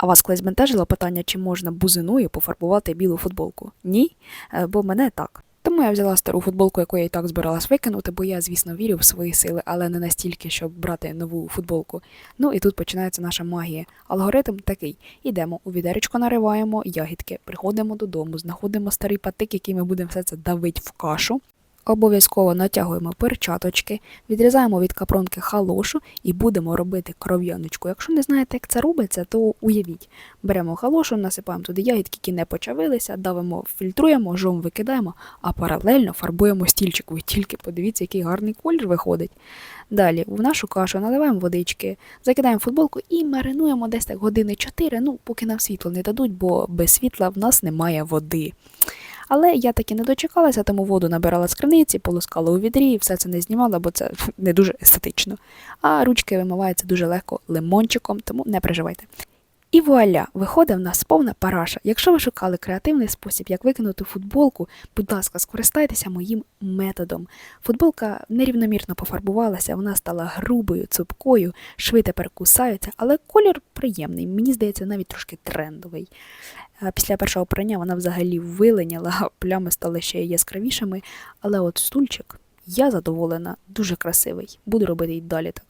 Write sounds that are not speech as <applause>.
А вас колись бентежило питання, чи можна бузиною пофарбувати білу футболку? Ні? Е, Бо мене так. Тому я взяла стару футболку, яку я і так збиралась викинути, бо я, звісно, вірю в свої сили, але не настільки, щоб брати нову футболку. Ну і тут починається наша магія. Алгоритм такий: ідемо у відеречко, нариваємо ягідки, приходимо додому, знаходимо старий патик, який ми будемо все це давити в кашу. Обов'язково натягуємо перчаточки, відрізаємо від капронки халошу і будемо робити кров'яночку. Якщо не знаєте, як це робиться, то уявіть. Беремо халошу, насипаємо туди ягідки, які не почавилися, давимо, фільтруємо, жом викидаємо, а паралельно фарбуємо стільчик. Ви тільки подивіться, який гарний колір виходить. Далі в нашу кашу наливаємо водички, закидаємо футболку і маринуємо десь так години 4, ну поки нам світло не дадуть, бо без світла в нас немає води. Але я таки не дочекалася, тому воду набирала з криниці, полоскала у відрі і все це не знімала, бо це <laughs> не дуже естетично. А ручки вимиваються дуже легко лимончиком, тому не переживайте. І вуаля, виходить в нас повна параша. Якщо ви шукали креативний спосіб, як викинути футболку, будь ласка, скористайтеся моїм методом. Футболка нерівномірно пофарбувалася, вона стала грубою, цупкою, шви тепер кусаються, але колір приємний, мені здається, навіть трошки трендовий. Е, Після першого прання вона взагалі виленяла, <laughs> плями стали ще яскравішими. Але от стульчик, я задоволена, дуже красивий. Буду робити й далі так.